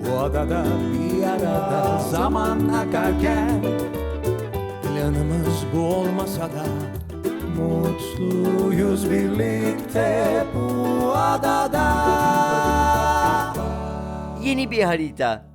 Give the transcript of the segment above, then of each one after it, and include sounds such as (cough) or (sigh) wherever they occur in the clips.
Bu adada bir arada zaman akarken Planımız bu olmasa da Mutluyuz birlikte bu adada Yeni bir harita.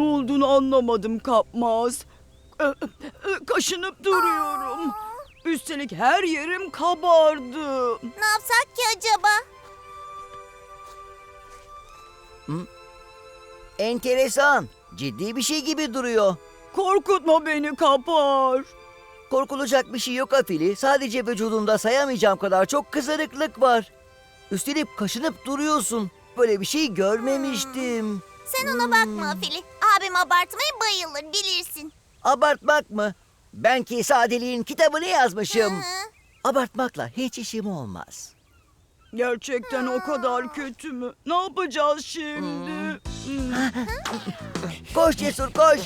Olduğunu anlamadım kapmaz. Kaşınıp duruyorum. Üstelik her yerim kabardı. Ne yapsak ki acaba? Enteresan. Ciddi bir şey gibi duruyor. Korkutma beni kapar. Korkulacak bir şey yok Afili. Sadece vücudunda sayamayacağım kadar çok kızarıklık var. Üstelik kaşınıp duruyorsun. Böyle bir şey görmemiştim. Sen ona bakma Afili. Abim abartmaya bayılır bilirsin. Abartmak mı? Ben ki sadeliğin kitabını yazmışım. Hı. Abartmakla hiç işim olmaz. Gerçekten o kadar kötü mü? Ne yapacağız şimdi? Hmm. Koş Cesur koş.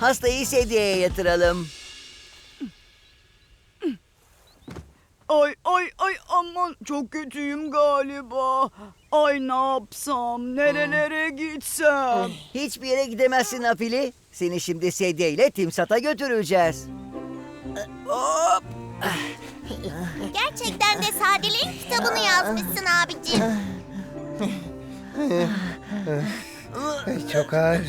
Hastayı sedyeye yatıralım. Ay ay ay aman çok kötüyüm galiba. Ay ne yapsam? Nerelere gitsem? Hiçbir yere gidemezsin Afili. Seni şimdi sedyeyle Timsat'a götüreceğiz. Hop! Gerçekten de sadeliğin kitabını yazmışsın abicim. Çok ağır.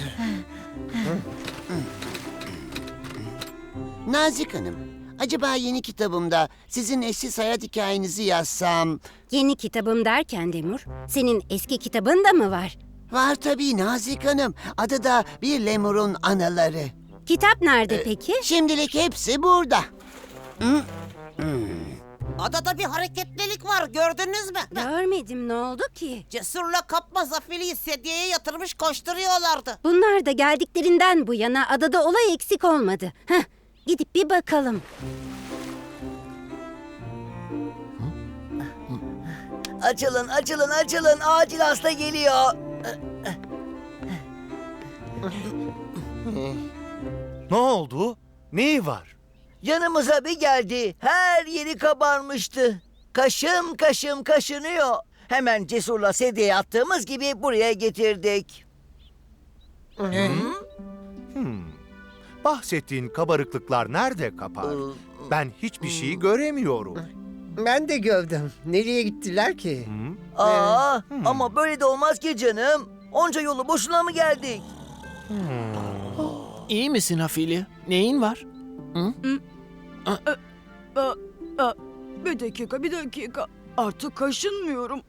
Nazik Hanım, acaba yeni kitabımda sizin eşsiz hayat hikayenizi yazsam... Yeni kitabım derken Demur, senin eski kitabın da mı var? Var tabii Nazik Hanım. Adı da Bir Lemur'un Anaları. Kitap nerede peki? Şimdilik hepsi burada. Adada bir hareketlilik var gördünüz mü? Görmedim ne oldu ki? Cesurla kapma Zafili'yi sedyeye yatırmış koşturuyorlardı. Bunlar da geldiklerinden bu yana adada olay eksik olmadı. Heh, gidip bir bakalım. Açılın, açılın, açılın. Acil hasta geliyor. Ne oldu? Neyi var? Yanımıza bir geldi. Her yeri kabarmıştı. Kaşım kaşım kaşınıyor. Hemen cesurla sedyeye attığımız gibi buraya getirdik. Bahsettiğin kabarıklıklar nerede kapar? Ben hiçbir şeyi göremiyorum. Ben de gördüm. Nereye gittiler ki? Aa, ama böyle de olmaz ki canım. Onca yolu boşuna mı geldik? İyi misin Afili? Neyin var? Aa, aa, bir dakika bir dakika. Artık kaşınmıyorum.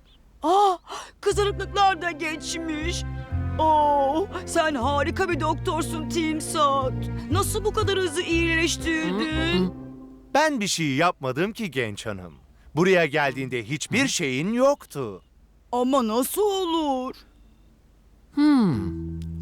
Ah kızarıklıklar da geçmiş. Oo, sen harika bir doktorsun Timsat. Nasıl bu kadar hızlı iyileştirdin? Ben bir şey yapmadım ki genç hanım. Buraya geldiğinde hiçbir şeyin yoktu. Ama nasıl olur?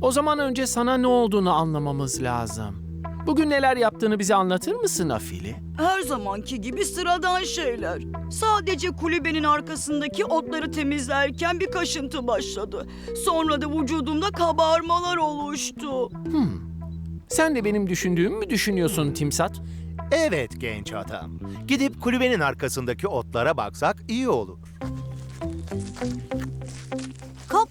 O zaman önce sana ne olduğunu anlamamız lazım. Bugün neler yaptığını bize anlatır mısın Afili? Her zamanki gibi sıradan şeyler. Sadece kulübenin arkasındaki otları temizlerken bir kaşıntı başladı. Sonra da vücudumda kabarmalar oluştu. Sen de benim düşündüğümü mü düşünüyorsun Timsat? Evet genç adam. Gidip kulübenin arkasındaki otlara baksak iyi olur.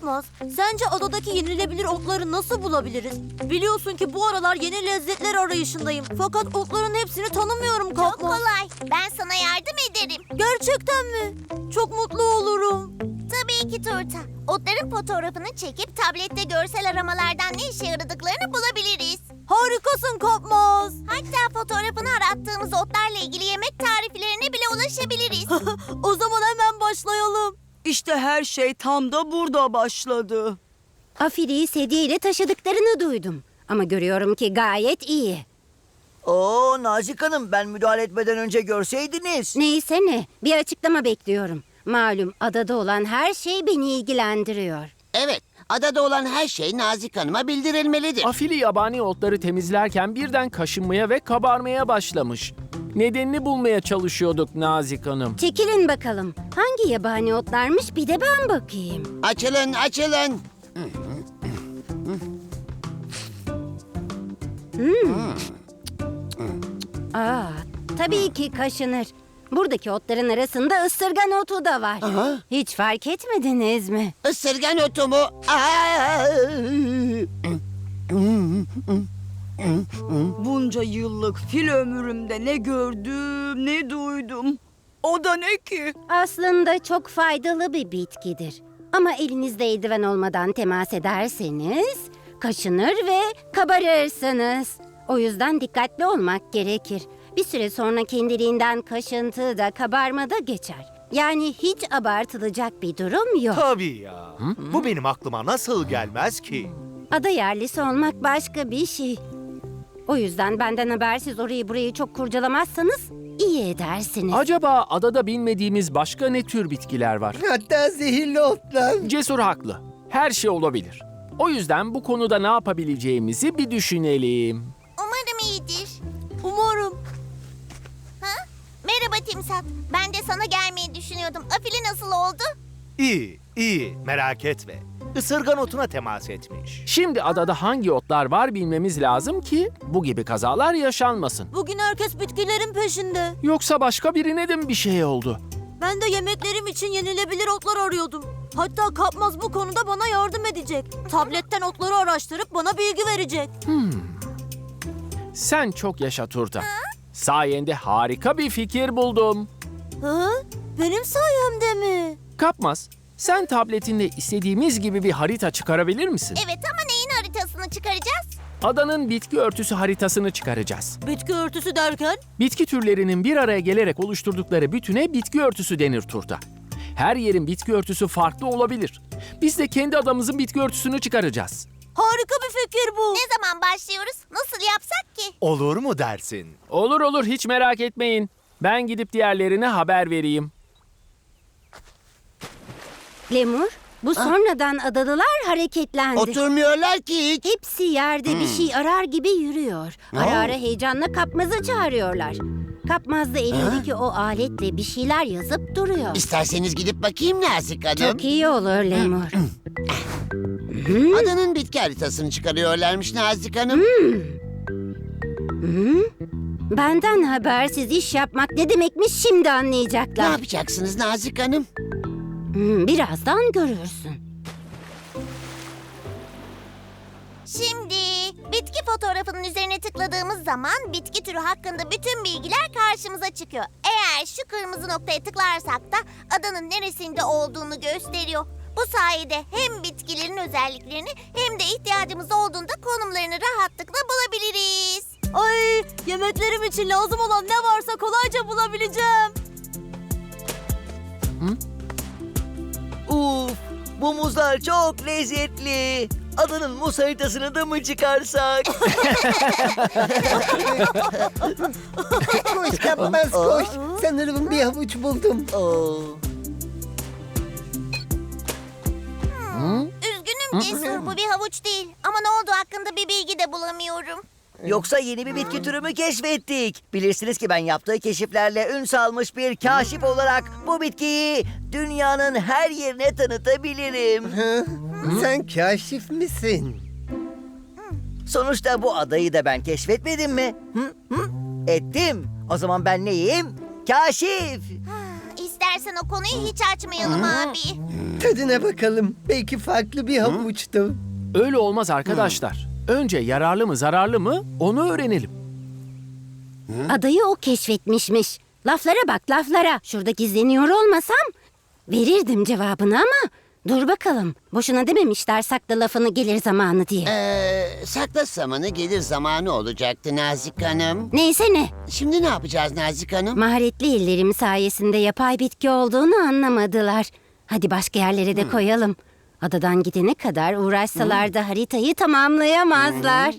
Kapmaz, sence adadaki yenilebilir otları nasıl bulabiliriz? Biliyorsun ki bu aralar yeni lezzetler arayışındayım. Fakat otların hepsini tanımıyorum Kapmaz. Çok kolay. Ben sana yardım ederim. Gerçekten mi? Çok mutlu olurum. Tabii ki Turta. Otların fotoğrafını çekip tablette görsel aramalardan ne işe yaradıklarını bulabiliriz. Harikasın Kapmaz. (laughs) Hatta fotoğrafını arattığımız otlarla ilgili yemek tariflerine bile ulaşabiliriz. (laughs) o zaman hemen başlayalım. İşte her şey tam da burada başladı. Afili'yi sedyeyle taşıdıklarını duydum. Ama görüyorum ki gayet iyi. Oo Nazik Hanım ben müdahale etmeden önce görseydiniz. Neyse ne, bir açıklama bekliyorum. Malum adada olan her şey beni ilgilendiriyor. Evet, adada olan her şey Nazik Hanım'a bildirilmelidir. Afili yabani otları temizlerken birden kaşınmaya ve kabarmaya başlamış. Nedenini bulmaya çalışıyorduk Nazik Hanım. Çekilin bakalım. Hangi yabani otlarmış bir de ben bakayım. Açılın, açılın. Aa, tabii ki kaşınır. Buradaki otların arasında ısırgan otu da var. Hiç fark etmediniz mi? Isırgan otu mu? Aa! Bunca yıllık fil ömrümde ne gördüm ne duydum. O da ne ki? Aslında çok faydalı bir bitkidir. Ama elinizde eldiven olmadan temas ederseniz kaşınır ve kabarırsınız. O yüzden dikkatli olmak gerekir. Bir süre sonra kendiliğinden kaşıntı da kabarma da geçer. Yani hiç abartılacak bir durum yok. Tabii ya. Bu benim aklıma nasıl gelmez ki? Ada yerlisi olmak başka bir şey. O yüzden benden habersiz orayı burayı çok kurcalamazsanız iyi edersiniz. Acaba adada bilmediğimiz başka ne tür bitkiler var? Hatta zehirli otlar. Cesur haklı. Her şey olabilir. O yüzden bu konuda ne yapabileceğimizi bir düşünelim. Umarım iyidir. Umarım. Ha? Merhaba Timsat. Ben de sana gelmeyi düşünüyordum. Afili nasıl oldu? İyi, iyi. Merak etme. Isırgan otuna temas etmiş. Şimdi adada hangi otlar var bilmemiz lazım ki bu gibi kazalar yaşanmasın. Bugün herkes bitkilerin peşinde. Yoksa başka birine de mi bir şey oldu? Ben de yemeklerim için yenilebilir otlar arıyordum. Hatta Kapmaz bu konuda bana yardım edecek. Tabletten otları araştırıp bana bilgi verecek. Sen çok yaşa Turta. Sayende harika bir fikir buldum. Hı? Benim sayemde mi? Kapmaz, sen tabletinde istediğimiz gibi bir harita çıkarabilir misin? Evet ama neyin haritasını çıkaracağız? Adanın bitki örtüsü haritasını çıkaracağız. Bitki örtüsü derken? Bitki türlerinin bir araya gelerek oluşturdukları bütüne bitki örtüsü denir Turta. Her yerin bitki örtüsü farklı olabilir. Biz de kendi adamızın bitki örtüsünü çıkaracağız. Harika bir fikir bu. Ne zaman başlıyoruz? Nasıl yapsak ki? Olur mu dersin? Olur olur hiç merak etmeyin. Ben gidip diğerlerine haber vereyim. Lemur, bu sonradan adalılar hareketlendi. Oturmuyorlar ki hiç. Hepsi yerde bir şey arar gibi yürüyor. Ara ara heyecanla kapmazı çağırıyorlar. Kapmaz da elindeki o aletle bir şeyler yazıp duruyor. İsterseniz gidip bakayım Nazik Hanım. Çok iyi olur Lemur. Adanın bitki haritasını çıkarıyorlarmış Nazik Hanım. Benden habersiz iş yapmak ne demekmiş şimdi Ne anlayacaklar. yapacaksınız Nazik Hanım? Hmm, birazdan görürsün. Şimdi bitki fotoğrafının üzerine tıkladığımız zaman bitki türü hakkında bütün bilgiler karşımıza çıkıyor. Eğer şu kırmızı noktaya tıklarsak da adanın neresinde olduğunu gösteriyor. Bu sayede hem bitkilerin özelliklerini hem de ihtiyacımız olduğunda konumlarını rahatlıkla bulabiliriz. Ay yemeklerim için lazım olan ne varsa kolayca bulabileceğim. Uf bu muzlar çok lezzetli. Adanın muz haritasını da mı çıkarsak? Koş kapmaz koş. Sanırım bir havuç buldum. Oo. Üzgünüm Cesur bu bir havuç değil ama ne olduğu hakkında bir bilgi de bulamıyorum. Yoksa yeni bir bitki türü mü keşfettik? Bilirsiniz ki ben yaptığı keşiflerle ün salmış bir kaşif olarak bu bitkiyi dünyanın her yerine tanıtabilirim. Sen kaşif misin? Sonuçta bu adayı da ben keşfetmedim mi? Hı? Hı? Ettim. O zaman ben neyim? Kaşif. İstersen o konuyu hiç açmayalım abi. Tadına bakalım. Belki farklı bir havuçtu. Öyle olmaz arkadaşlar. Önce yararlı mı zararlı mı onu öğrenelim. Adayı o keşfetmişmiş. Laflara bak laflara. Şurada gizleniyor olmasam verirdim cevabını ama dur bakalım. Boşuna dememişler sakla lafını gelir zamanı diye. Ee, sakla zamanı gelir zamanı olacaktı Nazik Hanım. Neyse ne. Şimdi ne yapacağız Nazik Hanım? Maharetli ellerim sayesinde yapay bitki olduğunu anlamadılar. Hadi başka yerlere de koyalım. Adadan gidene kadar uğraşsalar da haritayı tamamlayamazlar.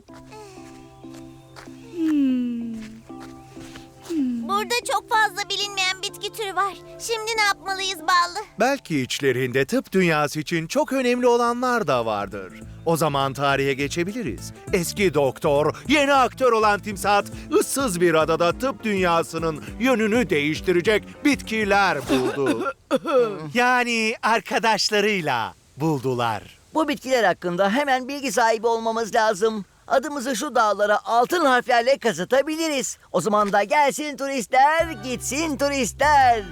Burada çok fazla bilinmeyen bitki türü var. Şimdi ne yapmalıyız Ballı? Belki içlerinde tıp dünyası için çok önemli olanlar da vardır. O zaman tarihe geçebiliriz. Eski doktor, yeni aktör olan Timsat, ıssız bir adada tıp dünyasının yönünü değiştirecek bitkiler buldu. (laughs) yani arkadaşlarıyla buldular. Bu bitkiler hakkında hemen bilgi sahibi olmamız lazım. Adımızı şu dağlara altın harflerle kazıtabiliriz. O zaman da gelsin turistler, gitsin turistler.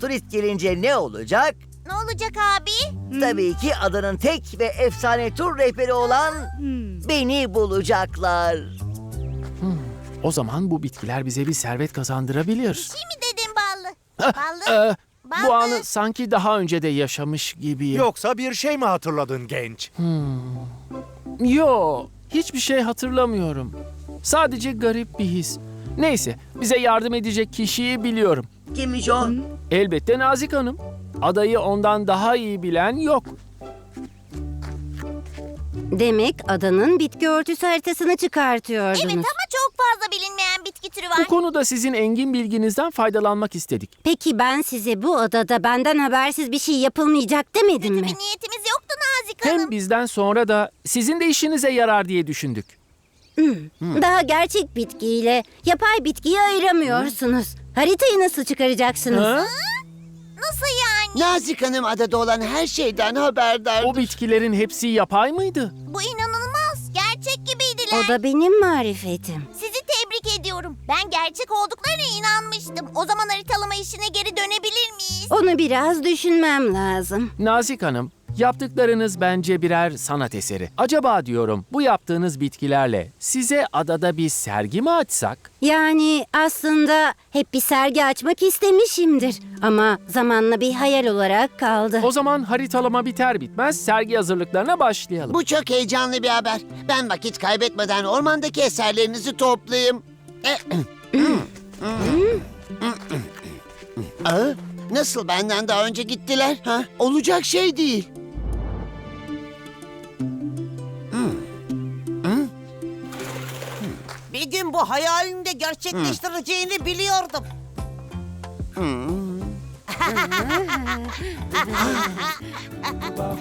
Turist gelince ne olacak? Ne olacak abi? Tabii ki adanın tek ve efsane tur rehberi olan beni bulacaklar. O zaman bu bitkiler bize bir servet kazandırabilir. Şey mi dedin Ballı? Ballı? Ee, bu Ballı. anı sanki daha önce de yaşamış gibiyim. Yoksa bir şey mi hatırladın genç? Yo, hiçbir şey hatırlamıyorum. Sadece garip bir his. Neyse, bize yardım edecek kişiyi biliyorum. Kimmiş o? Elbette Nazik Hanım. Adayı ondan daha iyi bilen yok. Demek adanın bitki örtüsü haritasını çıkartıyordunuz. Evet ama fazla bilinmeyen bitki türü var. Bu konuda sizin engin bilginizden faydalanmak istedik. Peki ben size bu odada benden habersiz bir şey yapılmayacak demedim mi? Bir niyetimiz yoktu Nazik Hanım. Hem bizden sonra da sizin de işinize yarar diye düşündük. Daha gerçek bitkiyle yapay bitkiyi ayıramıyorsunuz. Haritayı nasıl çıkaracaksınız? Ha? Nasıl yani? Nazik Hanım adada olan her şeyden haberdar. O bitkilerin hepsi yapay mıydı? Bu inanılmaz. O da benim marifetim. Sizi tebrik ediyorum. Ben gerçek olduklarına inanmıştım. O zaman haritalama işine geri dönebilir miyiz? Onu biraz düşünmem lazım. Nazik Hanım, yaptıklarınız bence birer sanat eseri. Acaba diyorum bu yaptığınız bitkilerle size adada bir sergi mi açsak? Yani aslında hep bir sergi açmak istemişimdir. Ama zamanla bir hayal olarak kaldı. O zaman haritalama biter bitmez sergi hazırlıklarına başlayalım. Bu çok heyecanlı bir haber. Ben vakit kaybetmeden ormandaki eserlerinizi toplayayım. Aa, nasıl benden daha önce gittiler? Ha? Olacak şey değil. Bu hayalini de gerçekleştireceğini biliyordum. (laughs)